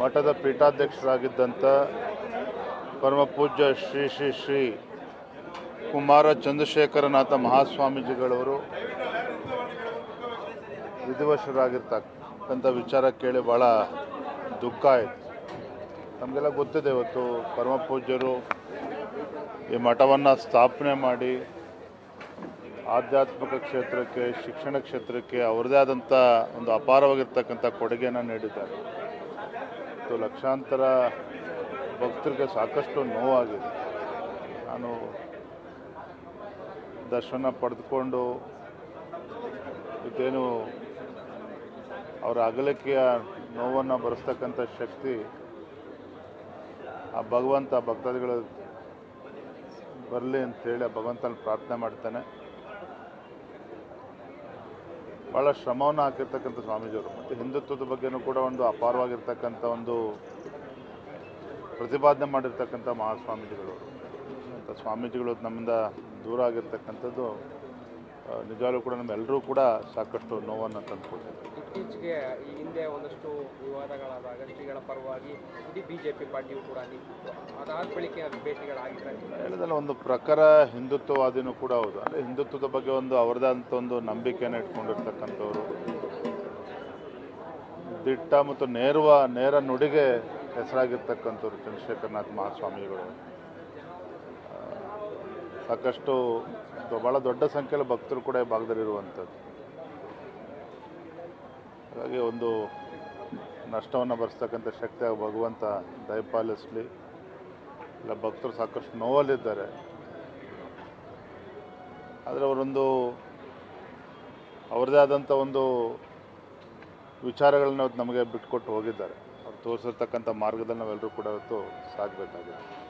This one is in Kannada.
ಮಠದ ಪೀಠಾಧ್ಯಕ್ಷರಾಗಿದ್ದಂಥ ಪರಮ ಪೂಜ್ಯ ಶ್ರೀ ಶ್ರೀ ಶ್ರೀ ಕುಮಾರ ಚಂದ್ರಶೇಖರನಾಥ ಮಹಾಸ್ವಾಮೀಜಿಗಳವರು ವಿಧಿವಶರಾಗಿರ್ತಕ್ಕಂಥ ವಿಚಾರ ಕೇಳಿ ಭಾಳ ದುಃಖ ಆಯಿತು. ನಮಗೆಲ್ಲ ಗೊತ್ತಿದೆ ಇವತ್ತು ಪರಮ ಪೂಜ್ಯರು ಈ ಮಠವನ್ನು ಸ್ಥಾಪನೆ ಮಾಡಿ ಆಧ್ಯಾತ್ಮಿಕ ಕ್ಷೇತ್ರಕ್ಕೆ, ಶಿಕ್ಷಣ ಕ್ಷೇತ್ರಕ್ಕೆ ಅವರದೇ ಆದಂಥ ಒಂದು ಅಪಾರವಾಗಿರ್ತಕ್ಕಂಥ ಕೊಡುಗೆಯನ್ನು ನೀಡಿದ್ದಾರೆ. ಮತ್ತು ಲಕ್ಷಾಂತರ ಭಕ್ತರಿಗೆ ಸಾಕಷ್ಟು ನೋವಾಗಿದೆ. ನಾನು ದರ್ಶನ ಪಡೆದುಕೊಂಡು ಇದೇನು ಅವರ ಅಗಲಿಕೆಯ ನೋವನ್ನು ಬರೆಸ್ತಕ್ಕಂಥ ಶಕ್ತಿ ಆ ಭಗವಂತ ಭಕ್ತಾದಿಗಳು ಬರಲಿ ಅಂತೇಳಿ ಆ ಭಗವಂತನ ಪ್ರಾರ್ಥನೆ ಮಾಡ್ತಾನೆ. ಭಾಳ ಶ್ರಮವನ್ನು ಹಾಕಿರ್ತಕ್ಕಂಥ ಸ್ವಾಮೀಜಿಯವರು. ಮತ್ತು ಹಿಂದುತ್ವದ ಬಗ್ಗೆನೂ ಕೂಡ ಒಂದು ಅಪಾರವಾಗಿರ್ತಕ್ಕಂಥ ಒಂದು ಪ್ರತಿಪಾದನೆ ಮಾಡಿರ್ತಕ್ಕಂಥ ಮಹಾಸ್ವಾಮೀಜಿಗಳವರು. ಅಂತ ಸ್ವಾಮೀಜಿಗಳು ನಮ್ಮಿಂದ ದೂರ ಆಗಿರ್ತಕ್ಕಂಥದ್ದು ನಿಜವಾಗ್ಲೂ ಕೂಡ ನಮ್ಮೆಲ್ಲರೂ ಕೂಡ ಸಾಕಷ್ಟು ನೋವನ್ನು ತಂದುಕೊಟ್ಟಿದೆ ಇತ್ತೀಚೆಗೆ ಈ ಹಿಂದೆ ಒಂದಷ್ಟು ವಿವಾದಗಳಾದಾಗ ಶ್ರೀಗಳ ಪರವಾಗಿ ಇಡೀ ಬಿಜೆಪಿ ಪಾರ್ಟಿಯು ಕೂಡ ನಿಂತಿತ್ತು. ಅದಾದ ಬಳಿಕ ಅದು ಭೇಟಿಗಳಾಗಿದ್ರೆ? ಹೇಳಿದಲ್ಲ ಒಂದು ಪ್ರಖರ ಹಿಂದುತ್ವವಾದಿನೂ ಕೂಡ ಹೌದು. ಅಂದರೆ ಹಿಂದುತ್ವದ ಬಗ್ಗೆ ಒಂದು ಅವ್ರದ್ದೇ ಅಂತ ಒಂದು ನಂಬಿಕೆಯನ್ನು ಇಟ್ಕೊಂಡಿರ್ತಕ್ಕಂಥವ್ರು. ದಿಟ್ಟ ಮತ್ತು ನೇರವ ನೇರ ನುಡಿಗೆ ಹೆಸರಾಗಿರ್ತಕ್ಕಂಥವ್ರು ಚಂದ್ರಶೇಖರನಾಥ್ ಮಹಾಸ್ವಾಮಿಗಳು. ಸಾಕಷ್ಟು ಭಾಳ ದೊಡ್ಡ ಸಂಖ್ಯೆಯಲ್ಲಿ ಭಕ್ತರು ಕೂಡ ಭಾಗದಲ್ಲಿರುವಂಥದ್ದು ಹಾಗಾಗಿ ಒಂದು ನಷ್ಟವನ್ನು ಭರಿಸ್ತಕ್ಕಂಥ ಶಕ್ತಿ ಆಗಿ ಭಗವಂತ ದಯಪಾಲಿಸಲಿ. ಇಲ್ಲ ಭಕ್ತರು ಸಾಕಷ್ಟು ನೋವಲ್ಲಿದ್ದಾರೆ. ಆದರೆ ಅವರೊಂದು ಅವರದೇ ಆದಂಥ ಒಂದು ವಿಚಾರಗಳನ್ನ ನಮಗೆ ಬಿಟ್ಕೊಟ್ಟು ಹೋಗಿದ್ದಾರೆ. ಅವ್ರು ತೋರಿಸಿರ್ತಕ್ಕಂಥ ಮಾರ್ಗದಲ್ಲಿ ನಾವೆಲ್ಲರೂ ಕೂಡ ಇವತ್ತು ಸಾಗಬೇಕಾಗಿದೆ.